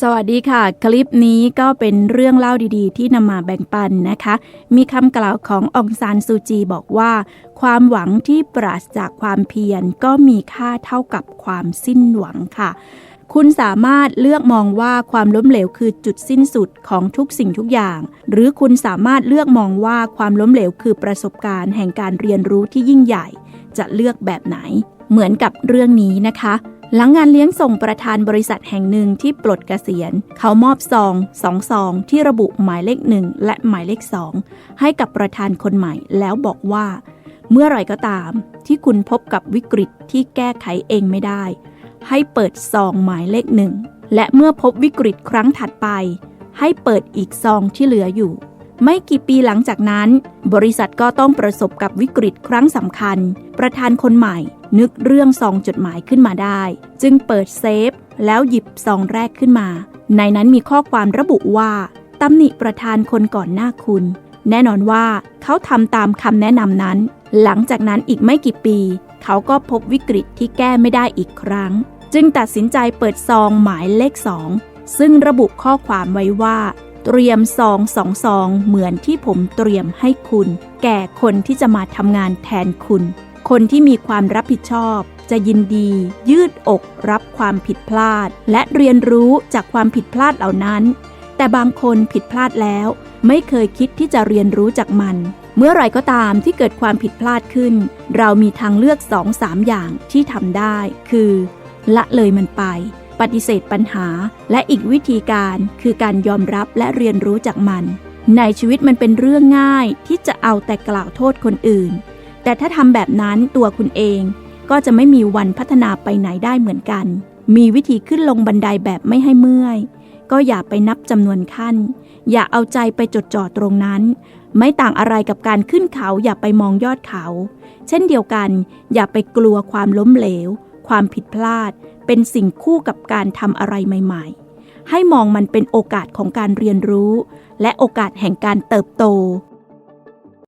สวัสดีค่ะ คลิปนี้ก็เป็นเรื่องเล่าดีๆ ที่นำมาแบ่งปันนะคะ มีคำกล่าวขององซานซูจีบอกว่า ความหวังที่ปราศจากความเพียรก็มีค่าเท่ากับความสิ้นหวังค่ะ คุณสามารถเลือกมองว่าความล้มเหลวคือจุดสิ้นสุดของทุกสิ่งทุกอย่าง หรือคุณสามารถเลือกมองว่าความล้มเหลวคือประสบการณ์แห่งการเรียนรู้ที่ยิ่งใหญ่ จะเลือกแบบไหน เหมือนกับเรื่องนี้นะคะ หลังงานเลี้ยงส่งประธานบริษัทแห่งหนึ่งที่ปลดเกษียณ เขามอบซองสองซองที่ระบุหมายเลขหนึ่งและหมายเลขสองให้กับประธานคนใหม่แล้วบอกว่า เมื่อไหร่ก็ตาม ที่คุณพบกับวิกฤตที่แก้ไขเองไม่ได้ ให้เปิดซองหมายเลขหนึ่งและเมื่อพบวิกฤตครั้งถัดไป ให้เปิดอีกซองที่เหลืออยู่ ไม่กี่ปีหลังจากนั้น บริษัทก็ต้องประสบกับวิกฤตครั้งสำคัญ ประธานคนใหม่ นึกเรื่องซองจดหมายขึ้นมาได้ จึงเปิดเซฟ แล้วหยิบซองแรกขึ้นมา ในนั้นมีข้อความระบุว่าตำหนิประธานคนก่อนหน้าคุณ แน่นอนว่าเขาทำตามคำแนะนำนั้น หลังจากนั้นอีกไม่กี่ปี เขาก็พบวิกฤตที่แก้ไม่ได้อีกครั้ง จึงตัดสินใจเปิดซองหมายเลขสองซึ่งระบุข้อความไว้ว่า เตรียมซองสองซองเหมือนที่ผมเตรียมให้คุณ แก่คนที่จะมาทำงานแทนคุณ คนที่มีความรับผิดชอบ จะยินดี ยืดอกรับความผิดพลาด และเรียนรู้จากความผิดพลาดเหล่านั้น แต่บางคนผิดพลาดแล้ว ไม่เคยคิดที่จะเรียนรู้จากมัน เมื่อไรก็ตามที่เกิดความผิดพลาดขึ้น เรามีทางเลือกสองสามอย่างที่ทำได้ คือ ละเลยมันไป ปฏิเสธปัญหา และอีกวิธีการคือการยอมรับและเรียนรู้จากมัน ในชีวิตมันเป็นเรื่องง่ายที่จะเอาแต่กล่าวโทษคนอื่น แต่ถ้าทำแบบนั้นตัวคุณเองก็จะไม่มีวันพัฒนาไปไหนได้เหมือนกัน มีวิธีขึ้นลงบันไดแบบไม่ให้เมื่อย ก็อย่าไปนับจำนวนขั้น อย่าเอาใจไปจดจ่อตรงนั้น ไม่ต่างอะไรกับการขึ้นเขาอย่าไปมองยอดเขา เช่นเดียวกัน อย่าไปกลัวความล้มเหลว ความผิดพลาดเป็นสิ่งคู่กับการทำอะไรใหม่ ๆ ให้มองมันเป็นโอกาสของการเรียนรู้ และโอกาสแห่งการเติบโต